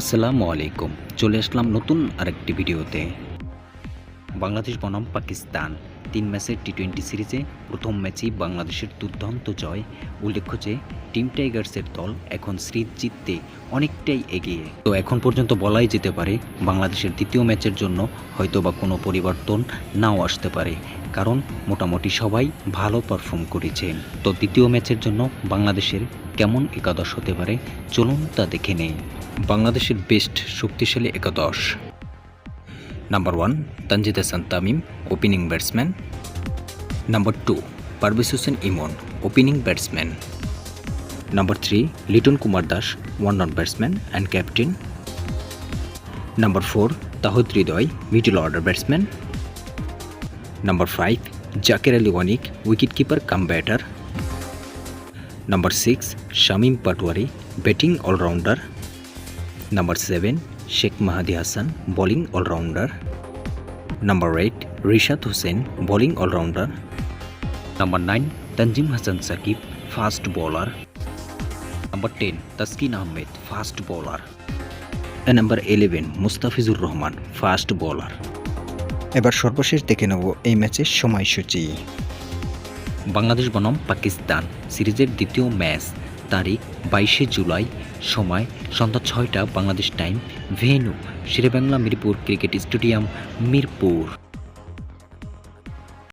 আসসালামু আলাইকুম। চলে আসলাম নতুন আরেকটি ভিডিওতে। বাংলাদেশ বনাম পাকিস্তান। তিন ম্যাচের টি টোয়েন্টি সিরিজে প্রথম ম্যাচেই বাংলাদেশের দুর্দান্ত জয়। উল্লেখ্য যে, টিম টাইগার্সের দল এখন সিরিজ জিততে অনেকটাই এগিয়ে। তো এখন পর্যন্ত বলাই যেতে পারে, বাংলাদেশের দ্বিতীয় ম্যাচের জন্য হয়তো বা কোনো পরিবর্তন নাও আসতে পারে। কারণ মোটামুটি সবাই ভালো পারফর্ম করেছেন। তো দ্বিতীয় ম্যাচের জন্য বাংলাদেশের কেমন একাদশ হতে পারে, চলুন তা দেখে নেই। বাংলাদেশের বেস্ট শক্তিশালী একাদশ। Number one Tanzid Hasan Tamim opening batsman number two Parvez Hossain Emon opening batsman number three Liton Kumar Das one not batsman and captain number four Tawhid Hridoy middle order batsman number five Jaker Ali ওয়ানিক wicket keeper cum batter number six Shamim Patwari batting all rounder number seven Sheikh Mahedi Hasan bowling all rounder number eight Rishad Hossain bowling all rounder number nine Tanzim Hasan Sakib fast bowler number ten Taskin Ahmed fast bowler number eleven Mustafizur Rahman fast bowler এবার সর্বশেষ দেখে নেব এই ম্যাচের সময়সূচি। বাংলাদেশ বনাম পাকিস্তান সিরিজের দ্বিতীয় ম্যাচ। তারিখ বাইশে জুলাই সময় সন্ধ্যা ছয়টা Bangladesh time venue Sher e Bangla Mirpur cricket stadium Mirpur.